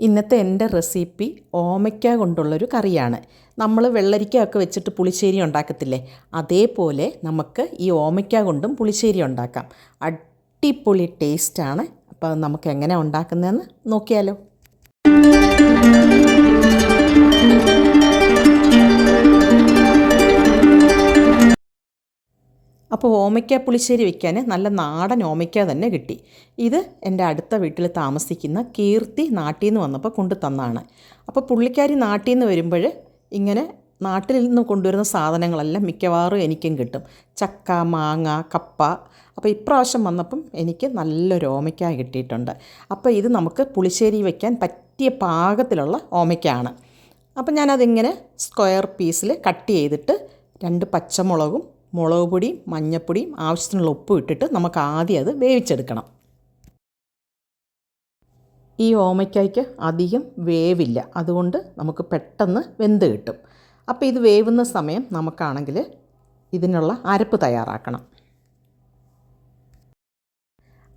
ഇന്നത്തെ എന്റെ റെസിപ്പി ഓമയ്ക്ക കൊണ്ടുള്ളൊരു കറിയാണ്. നമ്മൾ വെള്ളരിക്കയൊക്കെ വെച്ചിട്ട് പുളിശ്ശേരി ഉണ്ടാക്കത്തില്ലേ? അതേപോലെ നമുക്ക് ഈ ഓമയ്ക്ക കൊണ്ടും പുളിശ്ശേരി ഉണ്ടാക്കാം. അടിപൊളി ടേസ്റ്റാണ്. അപ്പോൾ നമുക്ക് എങ്ങനെ ഉണ്ടാക്കുന്നതെന്ന് നോക്കിയാലോ. അപ്പോൾ ഓമയ്ക്ക പുളിശ്ശേരി വെക്കാൻ നല്ല നാടൻ ഓമയ്ക്ക തന്നെ കിട്ടി. ഇത് എന്റെ അടുത്ത വീട്ടിൽ താമസിക്കുന്ന കീർത്തി നാട്ടിൽ നിന്ന് വന്നപ്പോൾ കൊണ്ടു തന്നാണ്. അപ്പോൾ പുള്ളിക്കാരി നാട്ടിൽ നിന്ന് വരുമ്പോൾ ഇങ്ങനെ നാട്ടിൽ നിന്ന് കൊണ്ടുവരുന്ന സാധനങ്ങളെല്ലാം മിക്കവാറും എനിക്കും കിട്ടും. ചക്ക മാങ്ങ കപ്പ. അപ്പോൾ ഇപ്രാവശ്യം വന്നപ്പം എനിക്ക് നല്ലൊരു ഓമയ്ക്ക കിട്ടിയിട്ടുണ്ട്. അപ്പോൾ ഇത് നമുക്ക് പുളിശ്ശേരി വയ്ക്കാൻ പറ്റിയ പാകത്തിലുള്ള ഓമയ്ക്കാണ് അപ്പോൾ ഞാനതിങ്ങനെ സ്ക്വയർ പീസിൽ കട്ട് ചെയ്തിട്ട് രണ്ട് പച്ചമുളകും മുളക് പൊടിയും മഞ്ഞൾപ്പൊടിയും ആവശ്യത്തിനുള്ള ഉപ്പും ഇട്ടിട്ട് നമുക്ക് ആദ്യം അത് വേവിച്ചെടുക്കണം. ഈ ഓമയ്ക്കായ്ക്ക് അധികം വേവില്ല. അതുകൊണ്ട് നമുക്ക് പെട്ടെന്ന് വെന്ത് കിട്ടും. അപ്പോൾ ഇത് വേവുന്ന സമയം നമുക്കാണെങ്കിൽ ഇതിനുള്ള അരപ്പ് തയ്യാറാക്കണം.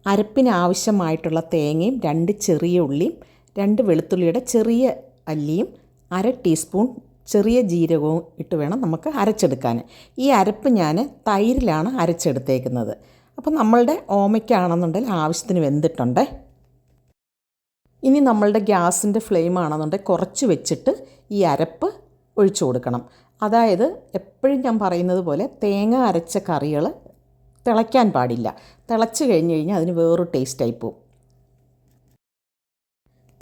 അരപ്പിന് ആവശ്യമായിട്ടുള്ള തേങ്ങയും രണ്ട് ചെറിയ ഉള്ളിയും രണ്ട് വെളുത്തുള്ളിയുടെ ചെറിയ അല്ലിയും അര ടീസ്പൂൺ ചെറിയ ജീരകവും ഇട്ട് വേണം നമുക്ക് അരച്ചെടുക്കാൻ. ഈ അരപ്പ് ഞാൻ തൈരിലാണ് അരച്ചെടുത്തേക്കുന്നത്. അപ്പോൾ നമ്മളുടെ ഓമയ്ക്കാണെന്നുണ്ടെങ്കിൽ ആവശ്യത്തിന് വെന്തിട്ടുണ്ട്. ഇനി നമ്മളുടെ ഗ്യാസിന്റെ ഫ്ലെയിം ആണെന്നുണ്ടെങ്കിൽ കുറച്ച് വെച്ചിട്ട് ഈ അരപ്പ് ഒഴിച്ചു കൊടുക്കണം. അതായത് എപ്പോഴും ഞാൻ പറയുന്നത് പോലെ തേങ്ങ അരച്ച കറികൾ തിളയ്ക്കാൻ പാടില്ല. തിളച്ച് കഴിഞ്ഞ് കഴിഞ്ഞാൽ അതിന് വേറൊരു ടേസ്റ്റായി പോവും.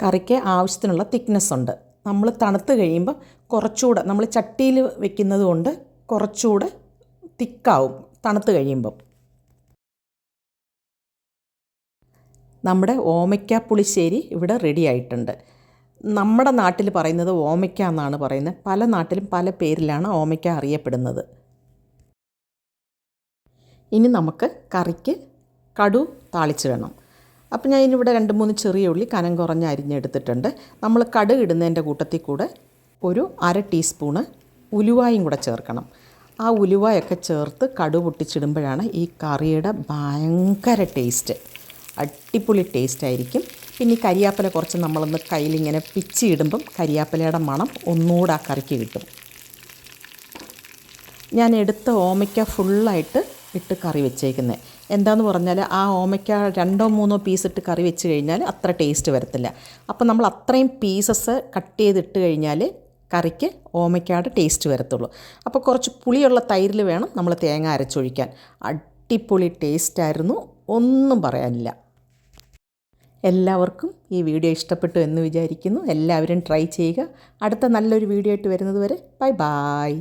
കറിക്ക് ആവശ്യത്തിനുള്ള തിക്നെസ് ഉണ്ട്. നമ്മൾ തണുത്ത് കഴിയുമ്പോൾ കുറച്ചുകൂടെ നമ്മൾ ചട്ടിയിൽ വെക്കുന്നത് കൊണ്ട് കുറച്ചുകൂടെ തിക്കാവും തണുത്ത് കഴിയുമ്പം. നമ്മുടെ ഓമയ്ക്ക പുളിശ്ശേരി ഇവിടെ റെഡി ആയിട്ടുണ്ട്. നമ്മുടെ നാട്ടിൽ പറയുന്നത് ഓമയ്ക്ക എന്നാണ് പറയുന്നത്. പല നാട്ടിലും പല പേരിലാണ് ഓമയ്ക്ക അറിയപ്പെടുന്നത്. ഇനി നമുക്ക് കറിക്ക് കടു താളിച്ചിടണം. അപ്പോൾ ഞാൻ ഇതിനിവിടെ രണ്ട് മൂന്ന് ചെറിയ ഉള്ളി കനം കുറഞ്ഞ അരിഞ്ഞെടുത്തിട്ടുണ്ട് നമ്മൾ കടുക് ഇടുന്നതിന്റെ കൂട്ടത്തിൽ കൂടെ ഒരു അര ടീസ്പൂണ് ഉലുവായും കൂടെ ചേർക്കണം. ആ ഉലുവായൊക്കെ ചേർത്ത് കടു പൊട്ടിച്ചിടുമ്പോഴാണ് ഈ കറിയുടെ ഭയങ്കര ടേസ്റ്റ്. അടിപൊളി ടേസ്റ്റ് ആയിരിക്കും. പിന്നെ ഈ കരിയാപ്പല കുറച്ച് നമ്മളൊന്ന് കയ്യിലിങ്ങനെ പിച്ചി ഇടുമ്പം കരിയാപ്പലയുടെ മണം ഒന്നുകൂടെ ആ കറിക്ക് കിട്ടും. ഞാൻ എടുത്ത ഓമയ്ക്ക ഫുള്ളായിട്ട് ഇട്ട് കറി വെച്ചേക്കുന്നത് എന്താന്ന് പറഞ്ഞാൽ ആ ഓമയ്ക്ക രണ്ടോ മൂന്നോ പീസ് ഇട്ട് കറി വെച്ച് കഴിഞ്ഞാൽ അത്ര ടേസ്റ്റ് വരത്തില്ല. അപ്പോൾ നമ്മൾ അത്രയും പീസസ് കട്ട് ചെയ്തിട്ട് കഴിഞ്ഞാൽ കറിക്ക് ഓമയ്ക്കാട് ടേസ്റ്റ് വരത്തുള്ളൂ. അപ്പോൾ കുറച്ച് പുളിയുള്ള തൈരിൽ വേണം നമ്മൾ തേങ്ങ അരച്ചൊഴിക്കാൻ. അടിപൊളി ടേസ്റ്റായിരുന്നു ഒന്നും പറയാനില്ല. എല്ലാവർക്കും ഈ വീഡിയോ ഇഷ്ടപ്പെട്ടു എന്ന് വിചാരിക്കുന്നു. എല്ലാവരും ട്രൈ ചെയ്യുക. അടുത്ത നല്ലൊരു വീഡിയോ ആയിട്ട് വരുന്നത് വരെ ബൈ ബായ്